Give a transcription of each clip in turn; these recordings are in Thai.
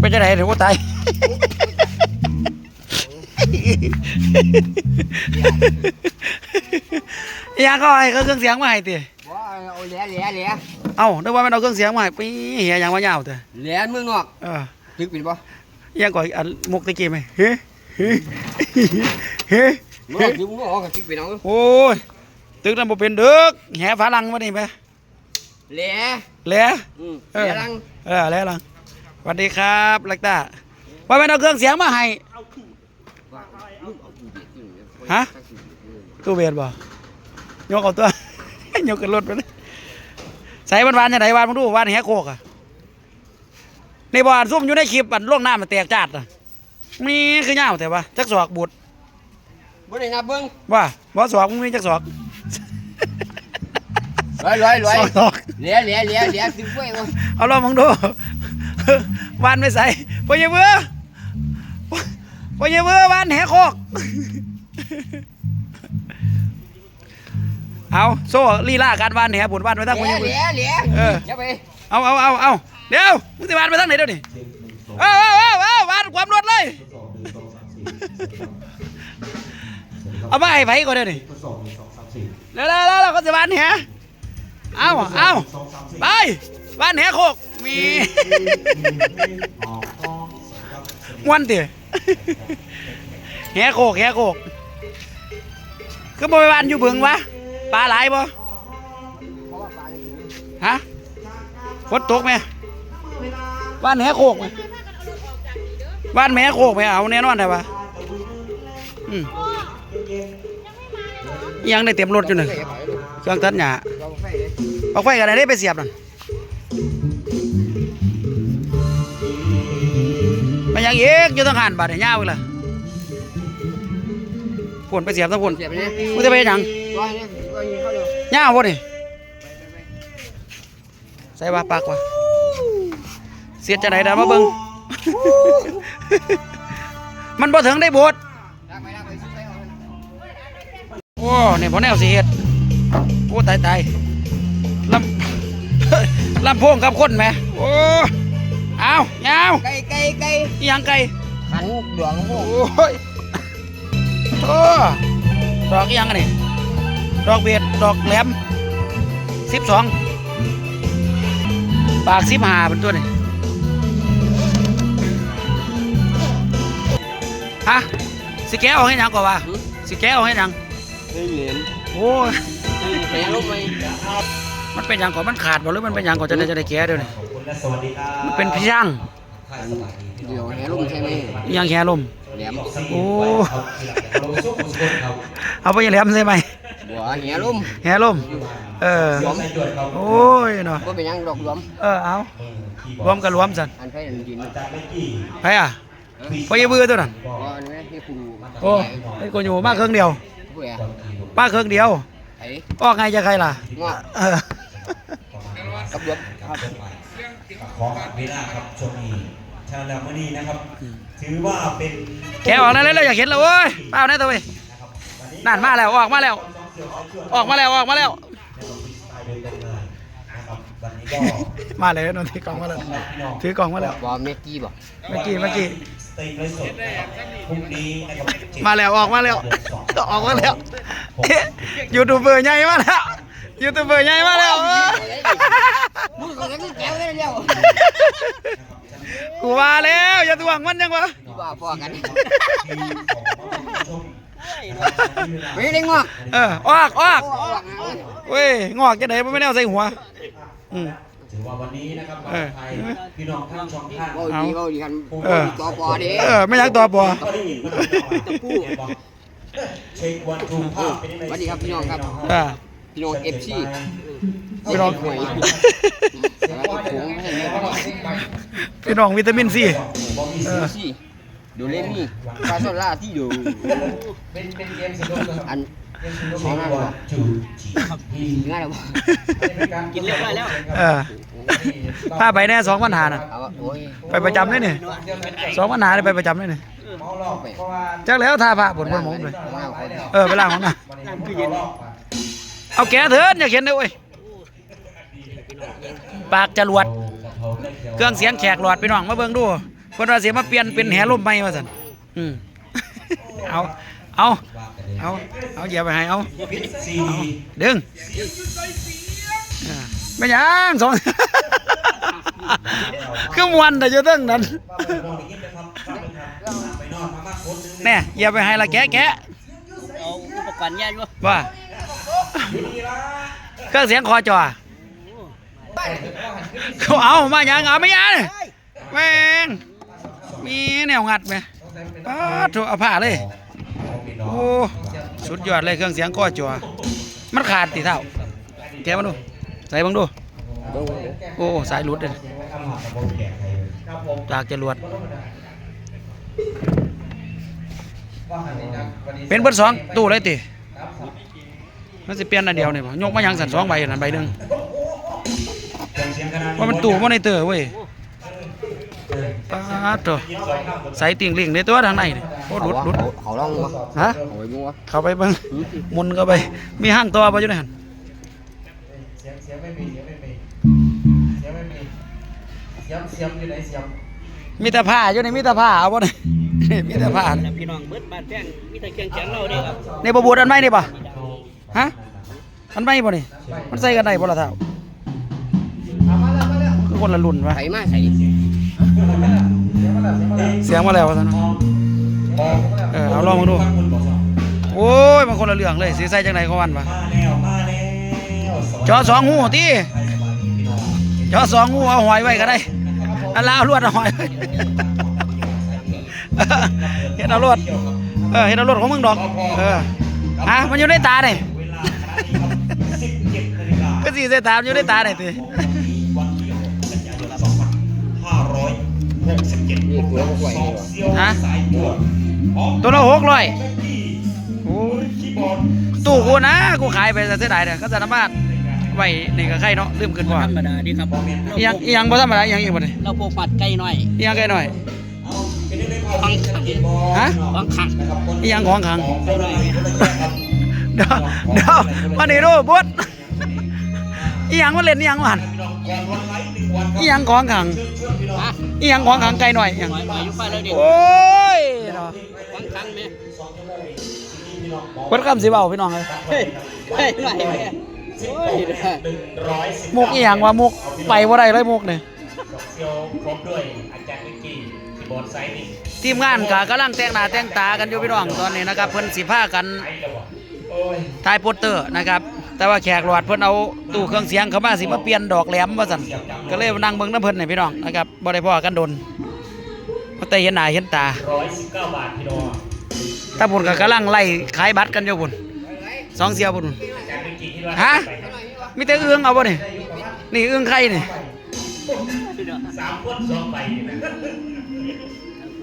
เป็นจะไหนเดี๋ยวกูตายยังก็ให้เขาเครื่องเสียงมาให้ติบ่เอาแหล่แหล่แหล่เอ้านึกว่ามันเอาเครื่องเสียงมาให้ปีเหียยังมายาวแต่แหล่เมืองนอกเออถึกเป็นบ่ยังก่อนอันมุกตะกี้ไหมเฮ้เฮ้เฮ้เมืองนอกถึกเมืองนอกก็ถึกเป็นเอาโอ้ยตึกนั้นบ่เป็นเด้อแห่ฝาลังมานี่ไหมแหล่แหล่อืมเอแหอล่ลังเออแหล่ลังส วัสดีครับลักตาว่าแม่นเอาเครื่องเสียงมาให้ว่าลูกเอาตู้เบียดอยู่เนี่ยฮะตู้เบียดบ่ยกเอาตัวยกขึ้นรถไปเลยใส่วันวานยังไงวานมึงดูวานแหกโคกอะนี่บ่อันซุ่มอยู่ในคลิปอันล่วงน้ำมันแตกจาดอะมีคือเหงาแต่ว่าจักศอกบุดบ่ได้นับเบิ่งว่าบ่ศอกมึงมีจักศอกร้อยร้อยร้อยศอกศอกแหล่แหล่แหล่แหล่ถึกไว้บ่เอาลองมึงดู วานไม่ใส่ปอยาเบื่อปอยาเบื่อวานแหกโคกเอาโซ่ลีลาการวานแหบุญวานไปแหทั้งปอยาล่เบื่แหอล่แหล่เอออย่าไปเอาเอาเอาเอาเดี๋ยวมึงจะวานไปทางไหนเดี๋ยวนี้เอาเอาเอาเอาวานความรวดเลยเอาไปให้ไผก่อนเดี๋ยวนี้เร็วเร็วเร็วเราก็จะวานแหเอาเอาไป วานแหโคกมีม้วนเตี๋ยแหโคกแหโคกคือบ่ไปวานอยู่บึงวะปลาหลายบ่ฮะฝนตกไหมบ้านแหโคกไหมบ้านแหโคกไหมเอาแน่นอนได้ปะอืมยังได้เต็มรถอยู่หนึ่งเครื่องตัดหญ้าเราไฟเลยเอาไฟกันไหนได้ไปเสียบนั่น ยังเอกอยู่ต้องหันบาดเนี่ยยาวอีกละผลไปเสียบทั้งผลเสียบไปเนี่ยมึงจะไปเฮ็ดหยังร้อยเนี่ยร้อยเนี่ยเข้าเร็วยาวพอดิใส่ว่าปากว่าเสียจะไหนดามาเบิ่งมันบ่ถึงได้บทลากไปลากไปซื้อไปเอามันโอ้เนี่ยพอแนวสิเฮ็ดโอ้ตายตายลำลำโพงกับคนแหมโอ้ เอายาวไก่ไก่ไก่อีหยังไก่ขันดวงพวกโอ้ยโอ้ดอกอีหยังอันนี่ดอกเบียดดอกแหลมสิบสองปากสิบห้าเป็นตัวนี่ฮะสิแกะเอาให้หยังก่อนวะสิแกะเอาให้หยังเฮ้ยเหรียญโอ้ยแข็งลงไปมันเป็นหยังก่อนมันขาดบ่หรือมันเป็นหยังก่อนจะได้จะได้แกะเดี๋ยวนี้ขอบคุณ และสวัสดีครับมันเป็นพี่ช่างเดี๋ยวแข็งลงใช่ไหมอีหยังแค่ลมแหลมโอ้ลงสู้คนครับเอาไปยังแหลมใช่ไหมบัวแหงลมแค่ลมเออยอมใส่จวดครับโอ้ยเนาะก็เป็นหยังดอกหลวมเออเอารวมกันรวมสันอันไฟอันดินอาจารย์เล็กกี้ไปอะไปอยื้อตัวนั้นบัวอันนี้ให้คุณโอ้ไอ้กูอยู่มากเครื่องเดียวผู้ใหญ่มากเครื่องเดียวไอ้ออกไงจะใครล่ะงอกเออกับหลวม ครับขอเวลาครับช่วงนี้ชาลามณีนะครับ ถือว่าเป็นแกออกนั่นเลยเราอยากเห็นแล้วเว้ยเปล่าแน่ตัวเว้ยนั่นมาแล้วออกมาแล้ว ออกมาแล้วออกมาแล้วสไตล์โดยตรงเลยนะครับวันนี้ก็มาเลยนนถือกล่องมาแล้วถือกล่องมาแล้วบัวเมกี้บ่เมื่อกี้เมื่อกี้สเต็กไลฟ์สดนะครับพรุ่งนี้นะครับมาแล้วออกมาแล้วออกมาแล้วยูทูบเบอร์ใหญ่มาแล้ว ยูทูบเบอร์ใหญ่มาแล้วเออมึงก็ยังแจ๋วเลยเดียวกูว่าแล้วอย่าทวงมันยังวะบ้าพอกันที่ของชมไม่ได้งอกเออออกออกโอ้ออกนะเว้ยงอกจะไหนมันไม่ได้เอาใส่หัวอืมถือว่าวันนี้นะครับเออไทยพี่น้องทั้งสองท่านโอ้ดีโอ้ดีกันเออต่อปอดีเออไม่อยักตัวปอตะปูเช็ควันทูภาพเป็นยังไงสวัสดีครับพี่น้องครับ อ่าพี่น้องเอฟซีพี่น้องหวยแล้วก็ผงไม่ใช่ไหมพี่น้องวิตามินซีเออซีดูเล่มี่ฟาโซล่าที่ดูเป็นเป็นเกมสนุกครับอันเช็ควันทูจีง่ายแล้วกินเรียบร้อยแล้วเออถ้าไปแน่สองปัญหาน่ะเอาวะโอ้ยไปประจำเลยนี่สองปัญหาเลยไปประจำเลยนี่เมาหลอกเพราะว่าจักแล้วท่าพระบนบนหมงเลยเอาเอาเอาเออไปล้างของน่ะมันคือ เย็นเอาแกเถินอย่าเขียนเลยเว้ยปากจรวด เครื่องเสียงแขกหลอดพี่น้องมาเบิ่งดูพิ่นว่าสิมาเปลี่ยนเป็นแหลมใหม่ว่าซั่นอืมเอาเอาเอาเอาเหยียบไปให้เอาสี่ดึงอ่าไม่หยังสองคือมวนแต่อยู่เตั้งนั้นมองอย่างนี้นะครับไปนอนพม่าโคตรนึงแน่เหยียบไปให้ละแกะแกะเอาอุปกรณ์แย่อยู่ว่า เครื่องเสียงคอจอเขาเอามาหยังเอาไม่ยังแม่งมีแนวงัดไหมป้าถูเอาผ้าเลยโอ้สุดยอดเลยเครื่องเสียงคอจอมันขาดติเท่าแกมาดูใส่บังดูโอ้สายหลุดเลยจากจรวดเป็นเบิดสองตู้เลยติ มันสิเปลี่ยนอันเดียวนี่บ่ยกมาหยังสั่นสองใบนั่นใบหนึงว่ามันตู้บ่ในเตอเว้ยปาดโตใส่ติ่งลิงในตัวทางในนี่โอ้หลุดหลุดเขาลองวะฮะเอาไว้บัวเข้าไปเบิ่งหมุนเข้าไป มีห้างตัวบ่อยู่ในหั่นเสียงเสียงไม่มีเสียงไม่มีเสียงไม่มีเสียงเสียงอยู่ไหนเสียงมีแต่ผ้าอยู่ในมีแต่ผ้าเอาบ่นี่มีแต่ผ้าแล้วพี่น้องเบิดบ้านแป้งมีแต่เครื่องเขียนเราเด้ครับนี่บ่บูดอันใหม่นี่บ่ ฮะอันใหม่บ่นี่มันใส่กันได้บ่ล่ะเท่าคือคนละรุ่นวะใส่มาใส่เสียงมาแล้วว่าซั่นเนาะเออเอาลองมาดูโอ้ยมันคนละเรื่องเลยสิใส่จังไดของมันวะมาแล้วมาแล้วสวัสจอสองหูติจอสองหูเอาหอยไว้ก็ได้อันลาวลวดเอาหอยไว้เฮ็ดเอาลวดเออเฮ็ดเอาลวดของมึงดอกเออฮะมันอยู่ในตานี่เวล กาก็สิใส่ตามันอยู่ในตานี่ติวันที่หกกันยายนสองพันห้าร้อยหกสิบเจ็ดนี่ตัวพวกไหวสองนี่วะเซียวสายตรวจพร้อมตัวละ600แม็กกี้โอ้ยคีย์บอร์ดตู้กูนะกูขายไปแต่เสียดายเด้อก็สามารถไว้นี่ก็ใครเนาะลืมขึ้นบ่ธรรมดาดีครับอีหยังอีหยังบ่ธรรมดาอีหยังอีกบ่นี่เราโปกปัดไก่หน่อยอีหยังไกลหน่อยเอาเป็นได้ไหมพอที่จะคีย์บอร์ดฮะบางครั้งนะครับคนอีหยังของขังของคนละคนละแยกครับเดี๋ยวเดี๋ยวมานี่ดูบุด อีหยังมาเล่นอีหยังวะหั่นพี่น้องก่อนวันไลฟ์หนึ่งวันครับอีหยังของขังเชิญพี่น้องฮะอีหยังของขังไกลหน่อยอีหยังหน่อยหน่อยอยู่ไปแล้วดิโอ้ยเนาะบางครั้งไหมเปิดคำสิเว้าพี่น้องเอ้ยเฮ้ยเฮ้ยหน่อยไหมโอ้ยได้หนึ่งร้อยสิบมุกอีหยังวะมุกไปบ่ได้เลยมุกนี่ดอกเซียวพร้อมด้วยอาจารย์วิกกี้คีย์บอร์ดไซส์นี่ทีมงานก็กำลังแต่งหน้าแต่งตากันอยู่พี่น้องตอนนี้นะครับเพิ่นสิพากันไซส์แล้ววะโอ้ยถ่ายโปสเตอร์นะครับ แต่ว่าแขกหลอดเพิ่นเอาตู้เครื่องเสียงเข้ามาสิมาเปลี่ยนดอกแหลมว่าซั่นก็เลยมานั่งเบิ่งน้ำเพิ่นนี่พี่น้องนะครับบ่ได้พ้อกันโดนมาแต่เห็นหน้าเห็นตาร้อยสิบเก้าบาทพี่น้องถ้าพุ่นก็กำลังไล่ขายบัตรกันอยู่พุ่นสองเสียวพุ่นอาจารย์วิกกี้ที่ว่าฮะไปครับมีแต่เอื้องเอาบ่นี่นี่เอื้องไข่นี่สามคนสองใบนี่นะ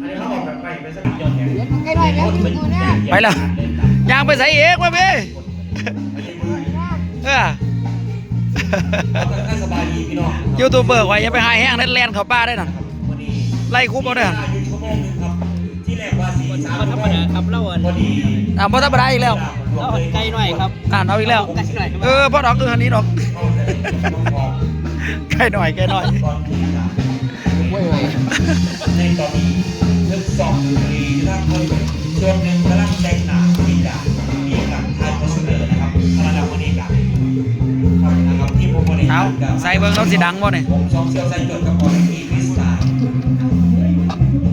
อันนี้เขาบอกแบบไปไปสักยอดเนี่ยใกล้หน่อยแล้วกินตัวเนี้ยไปแล้วยางไปใส่เอกว่าเบ้ เออถ้าสบายดีพี่น้องยูทูบเบอร์ไว้อย่าไปหายแห้งเล่นแลนเข้าป่าได้นั่นวันนี้ไล่คุบเอาเด้ออยู่ชั่วโมงหนึงครับที่แรกว่าสี่สามธรรมดาครับเราอันพอดีอ่าบ่ธรรมดาอีกแล้วเราอันไก่หน่อยครับอ่านเอาอีกแล้วไก่หน่อยเออพ่อดอกคืออันนี้ดอกเข้าเลยต้องบอกไก่หน่อยไก่หน่อยก่อนที่จะว่าไงในตอนนี้เรื่องสองดนตรีที่ท่านเคยส่วนหนึ่งกำลังแต่งหน้า เอารกับใส่เบิ่งเราสิดังบ่นี่ผมสองเซียวไซเกิดกับออริกีพิสตา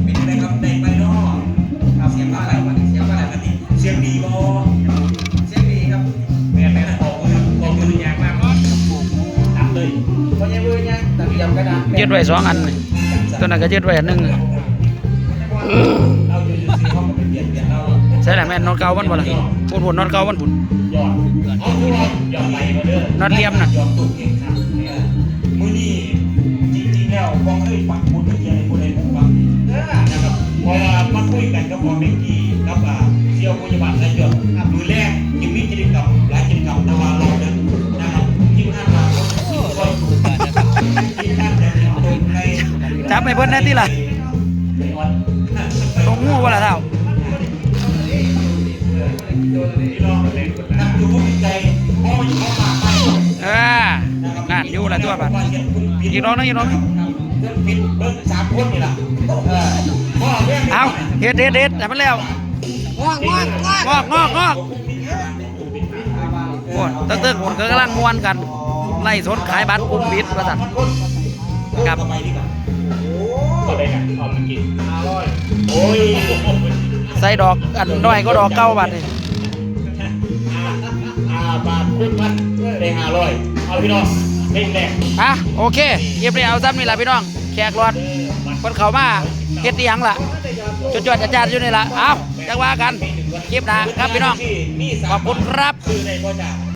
เป็นยังไงครับในไปเนาะครับเสียงอะไรวันนี้เสียงอะไรกันนี่เสียงดีบ่เสียงดีครับแม่แม่นะออกมือออกมือยากมากเนาะนับเลยพอยังมือยังตะเกียบกระดาษยึดไว้สองอัน ตัวนั้นก็ยึดไว้อันหนึง ใช่แหละแม่นอนเก่ามันบ่ล่ะพุ่นพุ่นนอนเก่ามันพุ่นยอดเอาทุกคนยอดไหลมาเด้อนัดเลียมน่ะยอดตุกเก่งครับมื้อนี้จริงๆแล้วบ่เคยปักหมุดเฮียในผู้ใดผู้ฟังนะครับพราะว่ามาคุยกันกับพ่อเมกกี้กับอ่าเสี่ยวพยาบาลและเกิดมือแรกยังมีกิจกรรมหลายกิจกรรมแต่ว่ารอบนั้นนะครับที่ผ่านมาก็ค่อยถูกันนะครับที่ท่านจะเห็นตรงในจับให้เพิ่นแน่ติล่ะตรงงูบ่ล่ะเท่า นักดูวิจัยพ่ออยู่เข้ามาไปเออนั่นอยู่ละตัวบัดอีกรอบนึงอีกรอบนึงเบิ้งปิดเบิ้งสามคนนี่ล่ะเออพ่อเพื่อนเอาเฮ็ดเฮ็ดเฮ็ดให้มันแล้วง่วงง่วงง่วงอกงอกงอกโอ้ยตั้งแต่คนก็กำลังม่วนกันไล่สดขายบัตรกลุ่มปิดว่าซั่นครับโอ้ยใส่ดอกอันน้อยก็ดอกเก้าบาทนี่ บาทคุณพันได้ห้าร้อยเอาพี่น้องเพลงแรกอะโอเคเก็บเลยเอาซ้ำนี่ละพี่น้อง แขกรอดคนเขามาเฮ็ดอีหยังล่ะจดๆจ้าๆอยู่นี่ล่ะเอาจังว่ากันคลิปนะครับพี่น้องขอบคุณครับคือในพ่อจ่า